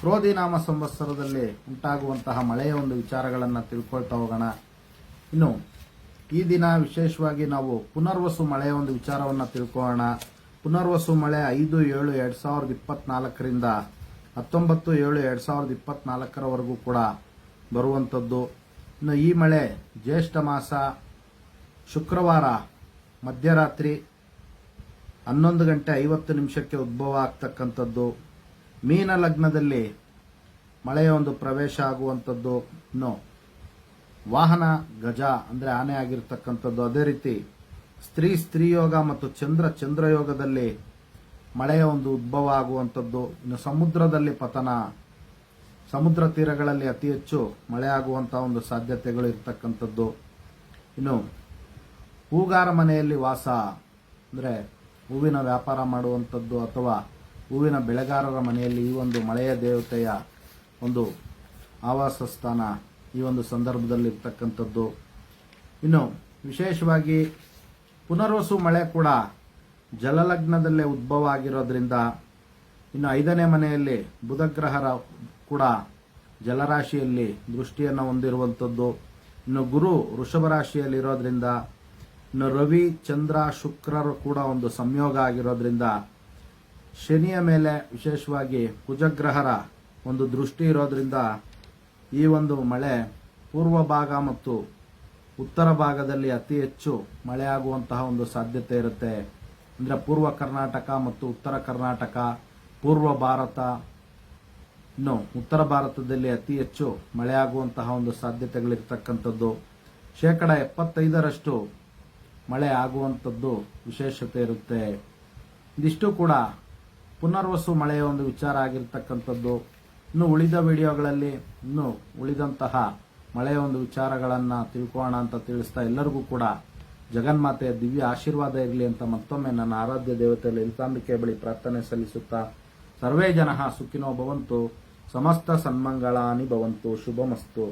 ಕ್ರೋಧಿ ನಾಮ ಸಂವತ್ಸರದಲ್ಲಿ ಉಂಟಾಗುವಂತಹ ಮಳೆಯ ಒಂದು ವಿಚಾರಗಳನ್ನು ತಿಳ್ಕೊಳ್ತಾ ಹೋಗೋಣ. ಇನ್ನು, ಈ ದಿನ ವಿಶೇಷವಾಗಿ ನಾವು ಪುನರ್ವಸು ಮಳೆಯ ಒಂದು ವಿಚಾರವನ್ನು ತಿಳ್ಕೊಳ್ಳೋಣ. ಪುನರ್ವಸು ಮಳೆ ಐದು, ಏಳು, ಎರಡ್ ಸಾವಿರದ ಇಪ್ಪತ್ನಾಲ್ಕರಿಂದ ಹತ್ತೊಂಬತ್ತು, ಏಳು, ಎರಡ್ ಸಾವಿರದ ಇಪ್ಪತ್ನಾಲ್ಕರವರೆಗೂ ಕೂಡ ಬರುವಂಥದ್ದು. ಇನ್ನು, ಈ ಮಳೆ ಜ್ಯೇಷ್ಠ ಮಾಸ, ಶುಕ್ರವಾರ ಮಧ್ಯರಾತ್ರಿ ಹನ್ನೊಂದು ಗಂಟೆ ಐವತ್ತು ನಿಮಿಷಕ್ಕೆ ಉದ್ಭವ ಆಗ್ತಕ್ಕಂಥದ್ದು. ಮೀನ ಲಗ್ನದಲ್ಲಿ ಮಳೆಯ ಒಂದು ಪ್ರವೇಶ ಆಗುವಂಥದ್ದು ನೋ ವಾಹನ ಗಜ ಅಂದರೆ ಆನೆ ಆಗಿರ್ತಕ್ಕಂಥದ್ದು. ಅದೇ ರೀತಿ ಸ್ತ್ರೀ ಸ್ತ್ರೀಯೋಗ ಮತ್ತು ಚಂದ್ರ ಚಂದ್ರಯೋಗದಲ್ಲಿ ಮಳೆಯ ಒಂದು ಉದ್ಭವ ಆಗುವಂಥದ್ದು. ಇನ್ನು ಸಮುದ್ರದಲ್ಲಿ ಪತನ, ಸಮುದ್ರ ತೀರಗಳಲ್ಲಿ ಅತಿ ಹೆಚ್ಚು ಮಳೆ ಆಗುವಂತಹ ಒಂದು ಸಾಧ್ಯತೆಗಳು ಇರ್ತಕ್ಕಂಥದ್ದು. ಇನ್ನು ಹೂಗಾರ ಮನೆಯಲ್ಲಿ ವಾಸ ಅಂದ್ರೆ ಹೂವಿನ ವ್ಯಾಪಾರ ಮಾಡುವಂಥದ್ದು ಅಥವಾ ಹೂವಿನ ಬೆಳೆಗಾರರ ಮನೆಯಲ್ಲಿ ಈ ಒಂದು ಮಳೆಯ ದೇವತೆಯ ಒಂದು ಆವಾಸ ಸ್ಥಾನ ಈ ಒಂದು ಸಂದರ್ಭದಲ್ಲಿ ಇರ್ತಕ್ಕಂಥದ್ದು ಇನ್ನು ವಿಶೇಷವಾಗಿ ಪುನರ್ವಸು ಮಳೆ ಕೂಡ ಜಲಲಗ್ನದಲ್ಲೇ ಉದ್ಭವ ಆಗಿರೋದ್ರಿಂದ ಇನ್ನು ಐದನೇ ಮನೆಯಲ್ಲಿ ಬುಧಗ್ರಹರ ಕೂಡ ಜಲರಾಶಿಯಲ್ಲಿ ದೃಷ್ಟಿಯನ್ನು ಹೊಂದಿರುವಂಥದ್ದು. ಇನ್ನು ಗುರು ವೃಷಭ ರಾಶಿಯಲ್ಲಿ ಇರೋದ್ರಿಂದ ಇನ್ನು ರವಿ, ಚಂದ್ರ, ಶುಕ್ರರು ಕೂಡ ಒಂದು ಸಂಯೋಗ ಆಗಿರೋದ್ರಿಂದ ಶನಿಯ ಮೇಲೆ ವಿಶೇಷವಾಗಿ ಕುಜಗ್ರಹರ ಒಂದು ದೃಷ್ಟಿ ಇರೋದ್ರಿಂದ ಈ ಒಂದು ಮಳೆ ಪೂರ್ವ ಭಾಗ ಮತ್ತು ಉತ್ತರ ಭಾಗದಲ್ಲಿ ಅತಿ ಹೆಚ್ಚು ಮಳೆಯಾಗುವಂತಹ ಒಂದು ಸಾಧ್ಯತೆ ಇರುತ್ತೆ. ಅಂದರೆ ಪೂರ್ವ ಕರ್ನಾಟಕ ಮತ್ತು ಉತ್ತರ ಕರ್ನಾಟಕ, ಪೂರ್ವ ಭಾರತ, ಇನ್ನು ಉತ್ತರ ಭಾರತದಲ್ಲಿ ಅತಿ ಹೆಚ್ಚು ಮಳೆಯಾಗುವಂತಹ ಒಂದು ಸಾಧ್ಯತೆಗಳಿರ್ತಕ್ಕಂಥದ್ದು. ಶೇಕಡ ಎಪ್ಪತ್ತೈದರಷ್ಟು ಮಳೆ ಆಗುವಂಥದ್ದು ವಿಶೇಷತೆ ಇರುತ್ತೆ. ಇದಿಷ್ಟು ಕೂಡ ಪುನರ್ವಸು ಮಳೆಯ ಒಂದು ವಿಚಾರ ಆಗಿರ್ತಕ್ಕಂಥದ್ದು. ಇನ್ನು ಉಳಿದ ವಿಡಿಯೋಗಳಲ್ಲಿ ಇನ್ನು ಉಳಿದಂತಹ ಮಳೆಯ ಒಂದು ವಿಚಾರಗಳನ್ನು ತಿಳ್ಕೋಣ ಅಂತ ತಿಳಿಸ್ತಾ ಎಲ್ಲರಿಗೂ ಕೂಡ ಜಗನ್ಮಾತೆಯ ದಿವ್ಯ ಆಶೀರ್ವಾದ ಇರಲಿ ಅಂತ ಮತ್ತೊಮ್ಮೆ ನನ್ನ ಆರಾಧ್ಯ ದೇವತೆಯಲ್ಲಿ ಲಲಿತಾಂಬಿಕೆ ಬಳಿ ಪ್ರಾರ್ಥನೆ ಸಲ್ಲಿಸುತ್ತಾ, ಸರ್ವೇ ಜನ ಸುಖಿನೋ ಭವಂತು, ಸಮಸ್ತ ಸನ್ಮಂಗಳಾನಿ ಭವಂತು, ಶುಭಮಸ್ತು.